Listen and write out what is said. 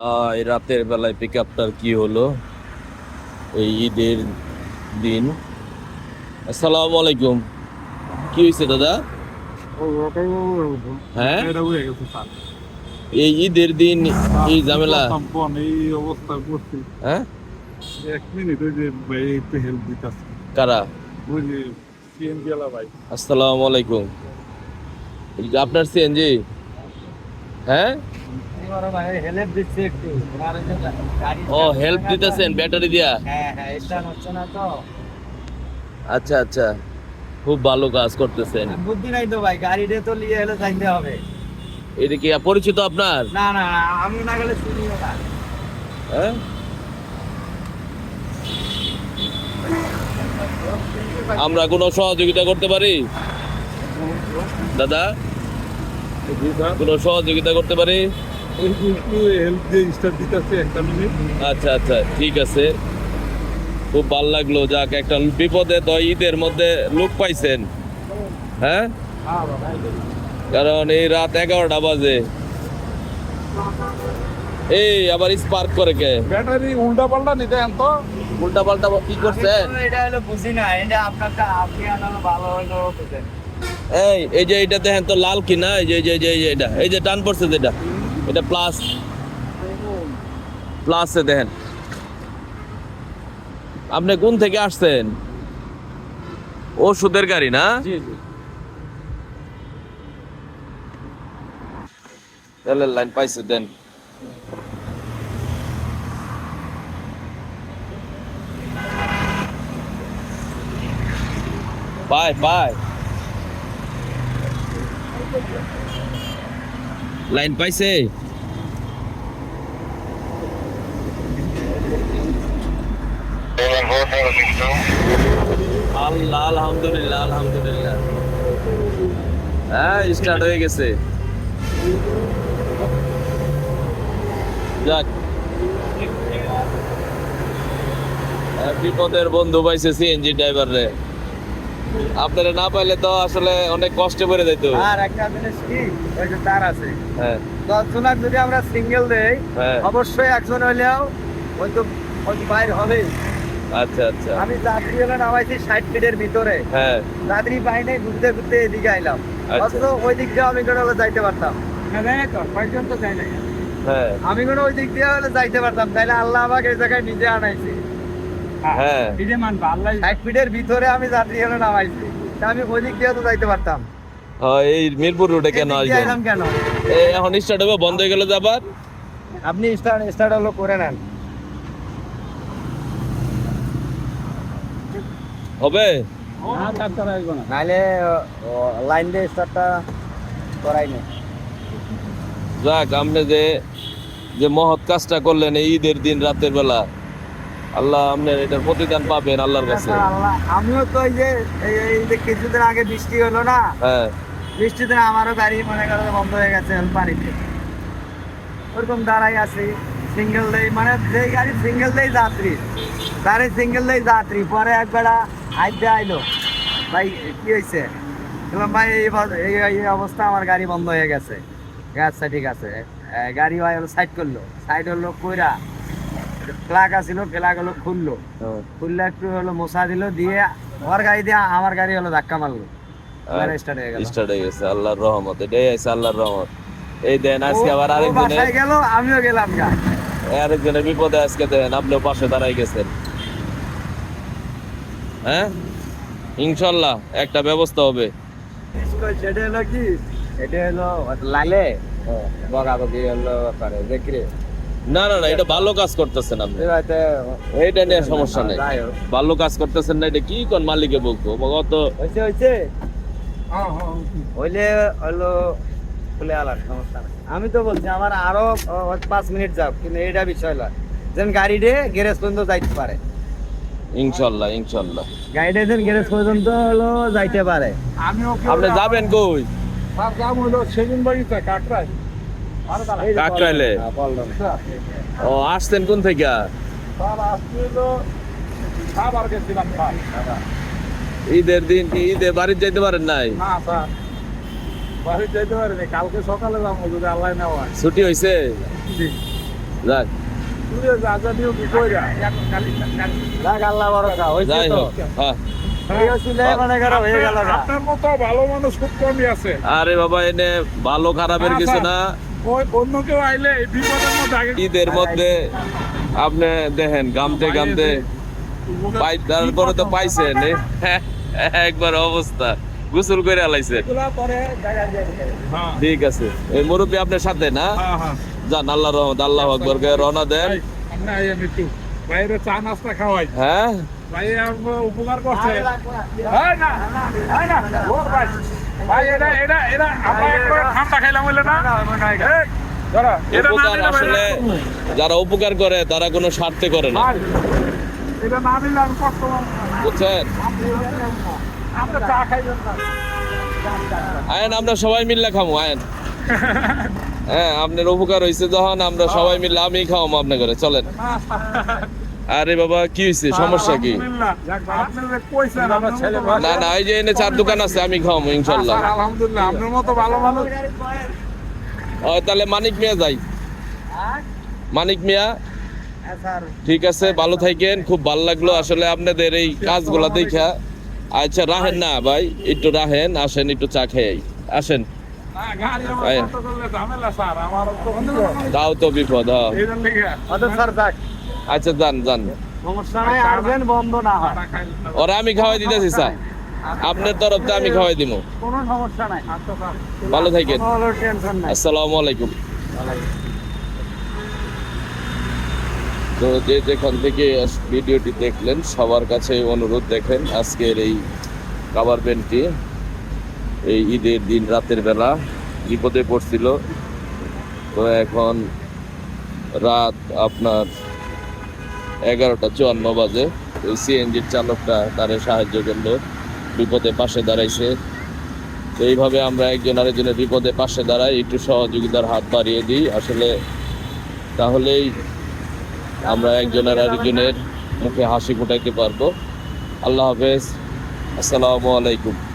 এই রাতের বেলায় পিক আপটার কি হলো? এই ঈদের দিন। আসসালামু আলাইকুম। কি হয়েছে দাদা? হ্যাঁ? এই ঈদের দিন এই ঝামেলা? এই অবস্থা হ্যাঁ? কারা? আসসালামু আলাইকুম। আপনার সিএনজি হ্যাঁ? ও হেল্প দিতেছেন ব্যাটারি দিয়া? আচ্ছা আচ্ছা। খুব ভালো কাজ করতেছেন। বুদ্ধি নাই তো ভাই তো যাইতে হবে পরিচিত আপনার? না না আমি না গেলে না হ্যাঁ? আমরা কোনো সহযোগিতা করতে পারি? দাদা? কোনো সহযোগিতা করতে পারি? আচ্ছা আচ্ছা ঠিক আছে। খুব ভালো লাগল। যাক একটা বিপদে তো ঈদের মধ্যে লোক পাইছেন। হ্যাঁ? কারণ এই রাত এগারোটা বাজে। এই আবার স্পার্ক করে কে? ব্যাটারি উল্টা পাল্টা নিতে তো। উল্টা পাল্টা কি তো এটা হলো বুঝি না এটা আপনারটা আপনি আনালো ভালো হলো বুঝেন। এই এই যে এটা দেখেন তো লাল কি না এই যে এই যে যে- এই যে এটা। এই যে টান পড়ছে যেটা। এটা প্লাস প্লাসে দেখেন। আপনি কোন থেকে আসছেন? ও সুদের গাড়ি না? জি জি। তেলের লাইন পাইছে দেন। পায় পায়। লাইন পাইছে? আল্লাহ আলহামদুলিল্লাহ আলহামদুলিল্লাহ। হ্যাঁ স্টার্ট হয়ে গেছে। যাক। আহ, বিপদের বন্ধু পাইছে সিএনজি ড্রাইভার রে। আপনারা না পাইলে তো আসলে অনেক কষ্টে পড়ে যেত আর একটা জিনিস কি ওই যে তার আছে। হ্যাঁ। দশ জনের যদি আমরা সিঙ্গেল দেই হ্যাঁ। অবশ্যই একজন হইলেও ওই তো ওই তো বাইর হবেই। আচ্ছা আচ্ছা। আমি যাত্রী হলে নামাইছি ষাট ফিটের ভিতরে। হ্যাঁ। যাত্রী পাই ঘুরতে ঘুরতে এদিকে আইলাম। আচ্ছা। অথচ ওই দিক দিয়ে আমি কোনো হলে যাইতে পারতাম। হ্যাঁ। আমি কোনো ওই দিক দিয়ে হলে যাইতে পারতাম। তাইলে আল্লাহ আমাকে এই জায়গায় নিজে আনাইছে। হ্যাঁ। ষাট ফিটের ভিতরে আমি যাত্রী হলে নামাইছি। আমি ওই দিয়ে তো যাইতে পারতাম হ্যাঁ, এই মিরপুর রোডে কেন আসবেন? কেন? এখন স্টার্ট হবে বন্ধ হয়ে গেল যে আবার? আপনি স্টার্ট স্টার্ট হলো করে নেন। হবে? নাইলে লাইন দিয়ে স্টার্টটা করাই নেই। যাক আপনি যে যে মহৎ কাজটা করলেন এই ঈদের দিন রাতের বেলা। আল্লাহ আপনার এটার প্রতিদান পাবেন আল্লাহর কাছে। আল্লাহ আমিও তো এই যে এই- যে কিছুদিন আগে বৃষ্টি হলো না? হ্যাঁ। বৃষ্টিতে আমারও গাড়ি মনে করো বন্ধ হয়ে গেছে পানিতে ওরকম দাঁড়াই আছি সিঙ্গেল দেই মানে যে গাড়ি সিঙ্গেল দেই যাত্রী গাড়ি সিঙ্গেল দেই যাত্রী পরে একবেলা আইতে আইলো। ভাই কি হয়েছে এবং ভাই এই অবস্থা আমার গাড়ি বন্ধ হয়ে গেছে। আচ্ছা ঠিক আছে। গাড়ি ভাই সাইড করল সাইড হলো কইরা প্লাগ আসিল প্লাগ হলো খুললো। খুললে একটু হলো মশা দিল দিয়ে ওর গাড়ি দিয়ে আমার গাড়ি হলো ধাক্কা মারলো। স্টার্ট হয়ে গেল। স্টার্ট হয়ে গেছে আল্লাহর রহমত এটাই আছে আল্লাহর রহমত। এই দেন আজকে আবার গেল আমিও গেলাম গা। আরেকজনের বিপদে আজকে দেন আপনিও পাশে দাঁড়াই গেছেন। হ্যাঁ? ইনশাল্লাহ একটা ব্যবস্থা হবে। সেটা হলো কি? এটা হলো লাইলে বগাবগি হলো করে দেখরে না না না এটা ভালো কাজ করতেছেন আপনি। এইটা নিয়ে সমস্যা নেই। ভালো কাজ করতেছেন না এটা কি কোন মালিকে বলব? অত হয়েছে হয়েছে হইলে হলো খুলে আলার সমস্যা নাই। আমি তো বলছি আমার আরও পাঁচ মিনিট যাও কিন্তু এটা বিষয় নয় যেন গাড়ি ডে গ্যারেজ পর্যন্ত যাইতে পারে। ইনশাল্লাহ ইনশাল্লাহ। গাড়িটা যেন গ্যারেজ পর্যন্ত হলো যাইতে পারে। আমিও আপনি যাবেন কই? দাম হলো সেগুন বাড়িতে কাটরাই। এই যে কাকরাইলে? হ্যাঁ, ও আসছেন কোন থেকে? ঈদের দিন কি ঈদে বাড়িতে যাইতে পারেন নাই? না স্যার। বাড়ি যেতে পারিনি কালকে সকালে যাব যদি আল্লাহ নেওয়া হয়। ছুটি হয়েছে যাক। হয়েছে হ্যাঁ। মনে হয়ে গেল না। ভালো মানুষ খুব কমই আছে। আরে বাবা এনে ভালো খারাপের কিছু না। ওই অন্য কেউ আইলে বিপদের মধ্যে আগে ঈদের মধ্যে আপনি দেখেন গামতে গামতে পাই তারপরে তো পাইছেন। একবার অবস্থা। গোসল করে আলাইছেন দিয়ে হ্যাঁ। ঠিক আছে। এই মুরব্বী আপনার সাথে না? হ্যাঁ হ্যাঁ। যান আল্লাহ রহমত আল্লাহ আকবর কে রওনা দেন। বাইরে চা নাস্তা খাওয়াই। হ্যাঁ? ভাই উপকার করছে না, না, ও ভাই, ভাই, এটা- এটা- এটা আমরা একবার ঠান্ডা খাইলাম বলে না? এই, ধরো, এটা না উপকার আসলে যারা উপকার করে তারা কোনো স্বার্থে করে না। বুঝছেন। আয়েন আমরা সবাই মিললে খামো আয়েন হ্যাঁ আপনার উপকার হয়েছে যখন আমরা সবাই মিললে আমি খাওয়াবো আপনার ঘরে চলেন আরে বাবা কি হয়েছে সমস্যা কি? আলহামদুলিল্লাহ। না না এই যে এনে চার দোকান আছে আমি খাওয়াবো ইনশাল্লাহ। আলহামদুলিল্লাহ আপনার মতো ভালো মানুষ। ও, তাহলে মানিক মিয়া যাই। মানিক মিয়া? ঠিক আছে ভালো থাকেন খুব ভালো লাগল আসলে আপনাদের এই কাজগুলা দেখা। আচ্ছা রাহেন না ভাই একটু রাহেন আসেন একটু চা খেয়ে আসেন। না, গাড়ি আমার আয়। কত করলে ঝামেলা, স্যার, আমার তো তাও তো বিপদ হ্যাঁ। আচ্ছা যান যান। সমস্যা নাই আসবেন বন্ধ না হয়। ওরা আমি খাওয়াই দিতেছি স্যার। আপনার তরফ থেকে আমি খাওয়াই দিব কোনো সমস্যা নাই। ভালো থাকেন। আসসালামু আলাইকুম। তো যে যেখান থেকে ভিডিওটি দেখলেন সবার কাছে অনুরোধ দেখেন আজকের এই কাবার ব্যান্ডটি এই ঈদের দিন রাতের বেলা বিপদে পড়ছিল। তো এখন রাত আপনার এগারোটা চুয়ান্ন বাজে। ওই সিএনজির চালকটা তারে সাহায্য করল। বিপদে পাশে দাঁড়াইছে। তো এইভাবে আমরা একজন আরেকজনের বিপদে পাশে দাঁড়াই, একটু সহযোগিতার হাত বাড়িয়ে দিই। আসলে তাহলেই আমরা একজনের আরেকজনের মুখে হাসি ফুটাইতে পারব। আল্লাহ হাফেজ। আসসালামু আলাইকুম।